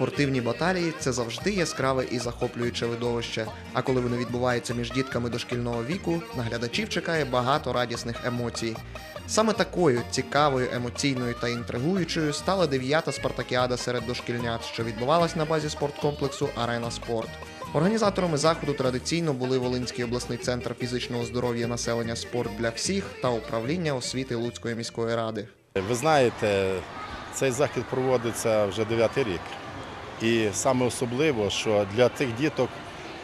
Спортивні баталії це завжди яскраве і захоплююче видовище. А коли вони відбуваються між дітками дошкільного віку, на глядачів чекає багато радісних емоцій. Саме такою цікавою, емоційною та інтригуючою стала дев'ята спартакіада серед дошкільнят, що відбувалась на базі спорткомплексу Арена Спорт. Організаторами заходу традиційно були Волинський обласний центр фізичного здоров'я населення Спорт для всіх та управління освіти Луцької міської ради. Ви знаєте, цей захід проводиться вже дев'ятий рік. І саме особливо, що для тих діток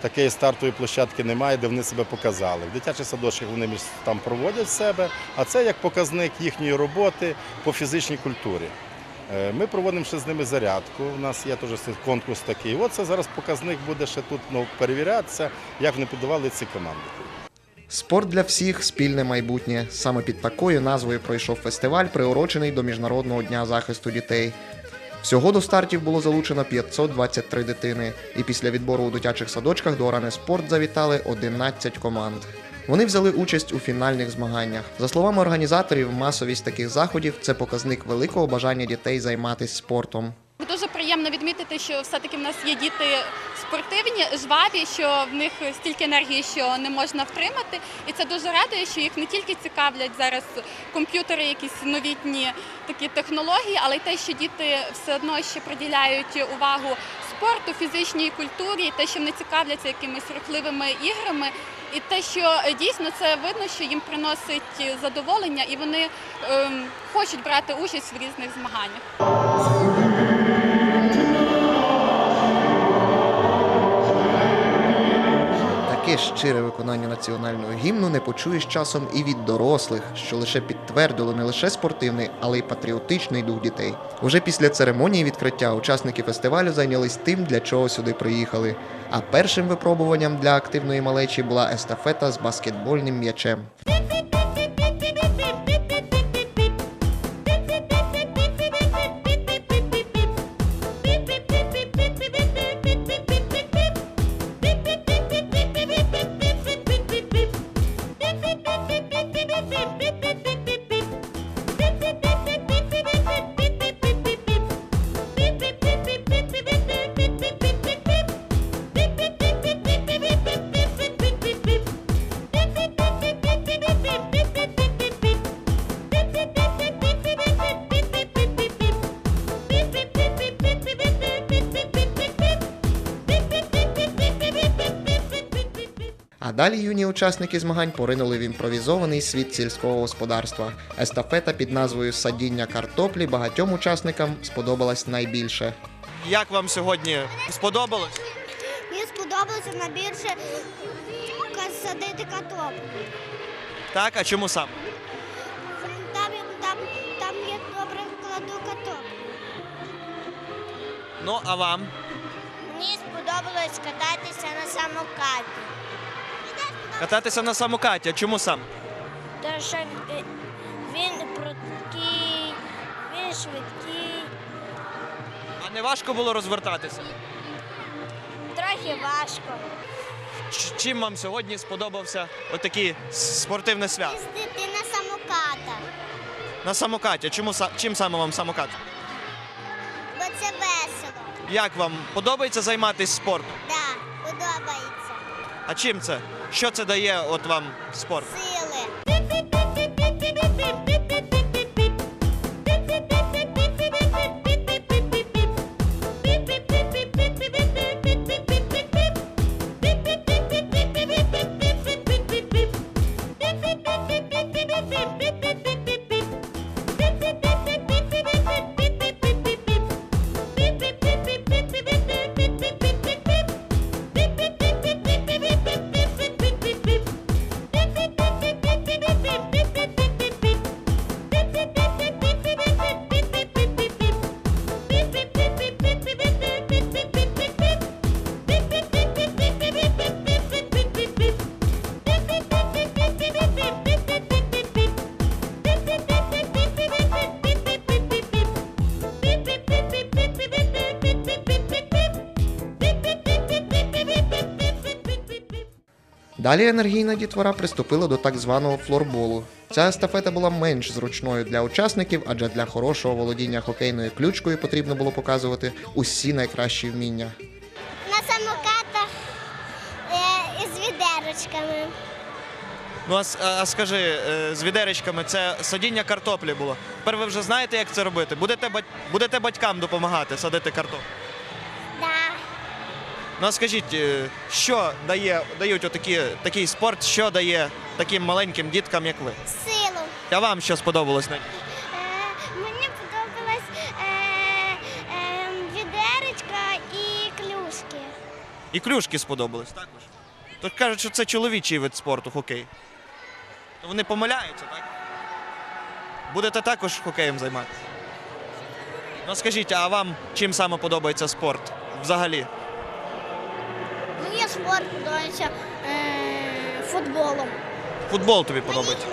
такої стартової площадки немає, де вони себе показали. В дитячих садочках вони там проводять себе, а це як показник їхньої роботи по фізичній культурі. Е, Ми проводимо ще з ними зарядку. У нас є теж конкурс такий. От це зараз показник буде ще тут ну, перевірятися, як вони піддавали ці команди. Спорт для всіх спільне майбутнє. Саме під такою назвою пройшов фестиваль, приурочений до Міжнародного дня захисту дітей. Всього до стартів було залучено 523 дитини, і після відбору у дитячих садочках до арени спорт завітали 11 команд. Вони взяли участь у фінальних змаганнях. За словами організаторів, масовість таких заходів це показник великого бажання дітей займатися спортом. Приємно відмітити, що все-таки в нас є діти спортивні, жваві, що в них стільки енергії, що не можна втримати. І це дуже радує, що їх не тільки цікавлять зараз комп'ютери, якісь новітні такі технології, але й те, що діти все одно ще приділяють увагу спорту, фізичній культурі, те, що вони цікавляться якимись рухливими іграми. І те, що дійсно це видно, що їм приносить задоволення, і вони ем, хочуть брати участь в різних змаганнях. Щире виконання національного гімну не почуєш часом і від дорослих, що лише підтвердило не лише спортивний, але й патріотичний дух дітей. Уже після церемонії відкриття учасники фестивалю зайнялись тим, для чого сюди приїхали. А першим випробуванням для активної малечі була естафета з баскетбольним м'ячем. Далі юні учасники змагань поринули в імпровізований світ сільського господарства. Естафета під назвою Садіння картоплі багатьом учасникам сподобалась найбільше. Як вам сьогодні сподобалось? Мені сподобалося найбільше садити картоплю. Так, а чому сам? Там, там, там я добре кладу картоплю. Ну, а вам? Мені сподобалось кататися на самокаті. Кататися на самокаті, а чому сам? Тому що він прудкий, він швидкий, А не важко було розвертатися? трохи важко. Чим вам сьогодні сподобався отакий спортивне свято? Їздити на самокатах, На самокаті. Чому чим саме вам самокат? бо це весело. Як вам подобається займатися спортом? А чим це? Що це дає от вам спорт? Далі енергійна дітвора приступила до так званого флорболу. Ця естафета була менш зручною для учасників, адже для хорошого володіння хокейною ключкою потрібно було показувати усі найкращі вміння. На самокатах е, із відерочками. Ну а, а скажи, е, з відеречками це садіння картоплі було. Тепер ви вже знаєте, як це робити? Будете, будете батькам допомагати садити картоплю? Ну а скажіть, е, що дає, дають отакі, такий спорт, що дає таким маленьким діткам, як ви? Силу. А вам що сподобалось? найбільше? Е, мені подобалась е, е, відерочка і клюшки. І клюшки сподобались також. Тож кажуть, що це чоловічий вид спорту, хокей. То вони помиляються, так? Будете також хокеєм займатися? Ну скажіть, а вам чим саме подобається спорт взагалі? Спорт подобається е, футболом. Футбол тобі подобається?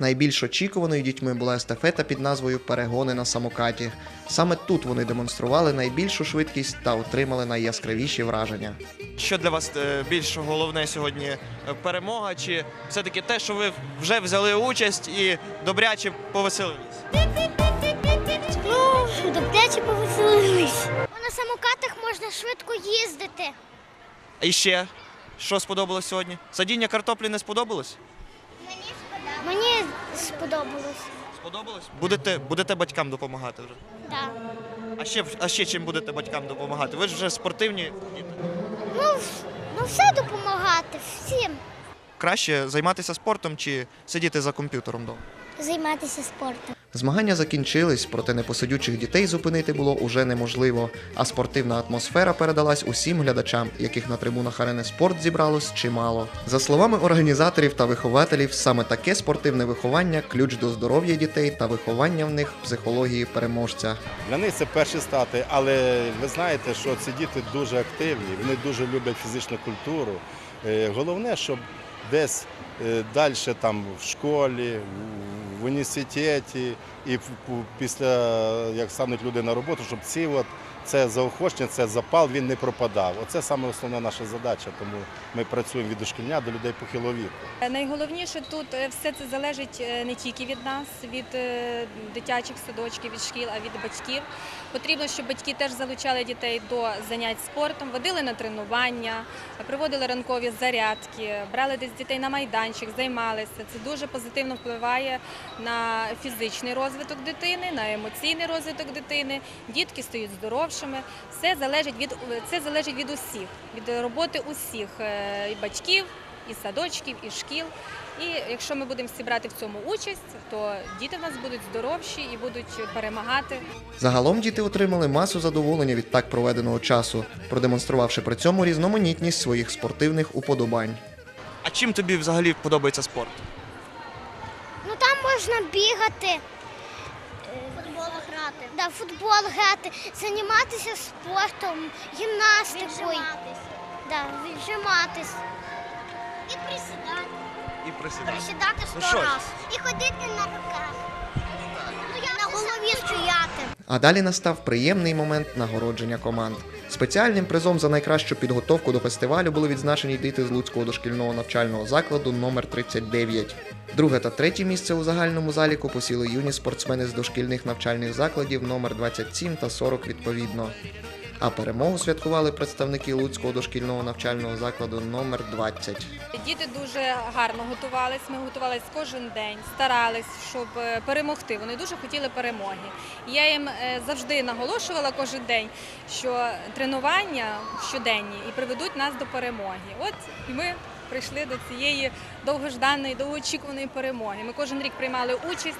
Найбільш очікуваною дітьми була естафета під назвою Перегони на самокаті. Саме тут вони демонстрували найбільшу швидкість та отримали найяскравіші враження. Що для вас е, більш головне сьогодні? Е, Перемога чи все-таки те, що ви вже взяли участь і добряче повеселились? Ну, добряче повеселились. На самокатах можна швидко їздити. І ще, що сподобалось сьогодні? Садіння картоплі не сподобалось? Мені сподобалось. Сподобалось? Будете, будете батькам допомагати вже. Так. А ще, а ще чим будете батькам допомагати? Ви ж вже спортивні діти. Ну, ну все допомагати, всім. Краще займатися спортом чи сидіти за комп'ютером вдома? Займатися спортом. Змагання закінчились, проте непосидючих дітей зупинити було уже неможливо. А спортивна атмосфера передалась усім глядачам, яких на трибунах арени спорт зібралось чимало. За словами організаторів та вихователів, саме таке спортивне виховання ключ до здоров'я дітей та виховання в них психології переможця. Для них це перші стати, але ви знаєте, що ці діти дуже активні, вони дуже люблять фізичну культуру. Е, Головне, щоб десь далі там в школі, в- університеті і після як стануть люди на роботу, щоб ці от це заохочення, це запал він не пропадав. Оце саме основна наша задача. Тому ми працюємо від дошкільня до людей похилого віку. Найголовніше тут е, все це залежить е, не тільки від нас, від е, дитячих садочків, від шкіл, а від батьків. Потрібно, щоб батьки теж залучали дітей до занять спортом, водили на тренування, проводили ранкові зарядки, брали десь дітей на майданчик, займалися. Це дуже позитивно впливає на фізичний розвиток дитини, на емоційний розвиток дитини. Дітки стають здоровшими. Все залежить від це залежить від усіх, від роботи усіх е, і батьків і садочків, і шкіл. І якщо ми будемо всі брати в цьому участь, то діти в нас будуть здоровші і будуть перемагати. Загалом діти отримали масу задоволення від так проведеного часу, продемонструвавши при цьому різноманітність своїх спортивних уподобань. А чим тобі взагалі подобається спорт? Ну там можна бігати. Футбол грати. Да, футбол грати, займатися спортом, гімнастикою. Да, віджиматись. І присідати. І присідати. Присідати Ну сто ж. раз. І ходити на руках. Ну, я на голові стояти. А далі настав приємний момент нагородження команд. Спеціальним призом за найкращу підготовку до фестивалю були відзначені діти з Луцького дошкільного навчального закладу номер 39. Друге та третє місце у загальному заліку посіли юні спортсмени з дошкільних навчальних закладів номер 27 та 40 відповідно. А перемогу святкували представники Луцького дошкільного навчального закладу номер 20. Діти дуже гарно готувались. Ми готувалися кожен день, старались, щоб е, перемогти. Вони дуже хотіли перемоги. Я їм е, завжди наголошувала кожен день, що тренування щоденні і приведуть нас до перемоги. От і ми прийшли до цієї довгожданої, довгоочікуваної перемоги. Ми кожен рік приймали участь.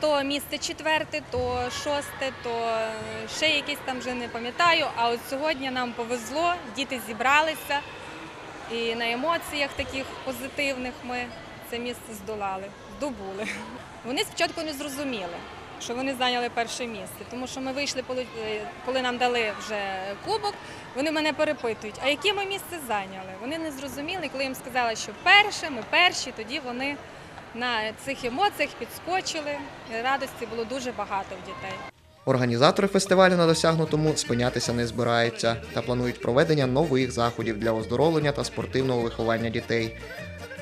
То місце четверте, то шосте, то е, ще якесь там вже не пам'ятаю. А от сьогодні нам повезло, діти зібралися, і на емоціях таких позитивних ми це місце здолали, здобули. Вони спочатку не зрозуміли, що вони зайняли перше місце, тому що ми вийшли, е, коли нам дали вже кубок, вони мене перепитують, а яке ми місце зайняли? Вони не зрозуміли, коли їм сказали, що перше, ми перші, тоді вони на цих емоціях підскочили. Радості було дуже багато в дітей. Організатори фестивалю на досягнутому спинятися не збираються та планують проведення нових заходів для оздоровлення та спортивного виховання дітей.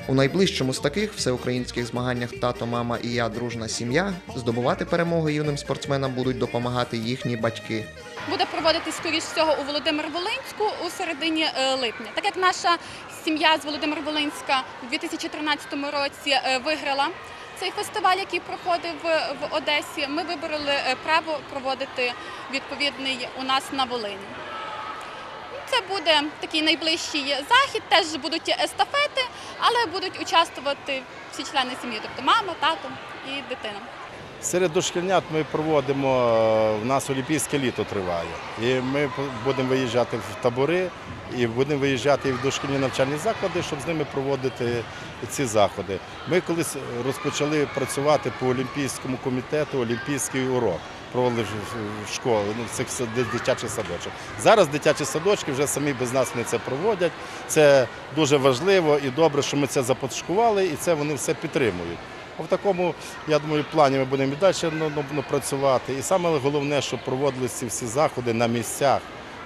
У найближчому з таких всеукраїнських змаганнях тато, мама і я дружна сім'я здобувати перемоги юним спортсменам будуть допомагати їхні батьки. буде проводитись скоріш всього у Володимир-Волинську у середині е, липня. Так як наша сім'я з Володимир-Волинська у 2013 році е, виграла цей фестиваль, який проходив в- в Одесі, ми вибороли е, право проводити відповідний у нас на Волині. Це буде такий найближчий захід, теж будуть естафети, але будуть участвувати всі члени сім'ї, тобто мама, тато і дитина. Серед дошкільнят ми проводимо, е, в нас Олімпійське літо триває. І ми будемо виїжджати в табори і будемо виїжджати в дошкільні навчальні заклади, щоб з ними проводити ці заходи. Ми колись розпочали працювати по Олімпійському комітету Олімпійський урок. Проводили в ну, цих дитячих садочок. Зараз дитячі садочки вже самі без нас не це проводять. Це дуже важливо і добре, що ми це започаткували, і це вони все підтримують. А В такому, я думаю, плані ми будемо і далі ну, ну, ну, працювати. І саме головне, щоб проводилися всі заходи на місцях.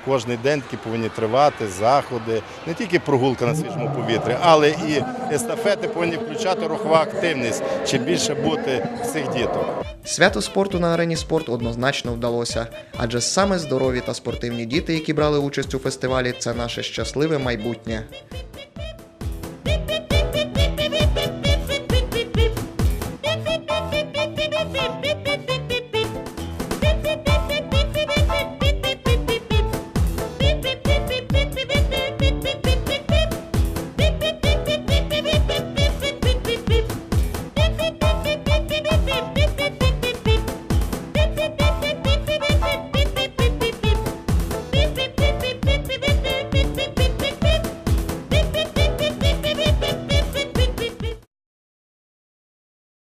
Кожний день такі повинні тривати заходи, не тільки прогулка на свіжому повітрі, але і естафети повинні включати рухова активність, чим більше бути всіх діток. Свято спорту на арені спорт однозначно вдалося, адже саме здорові та спортивні діти, які брали участь у фестивалі, це наше щасливе майбутнє.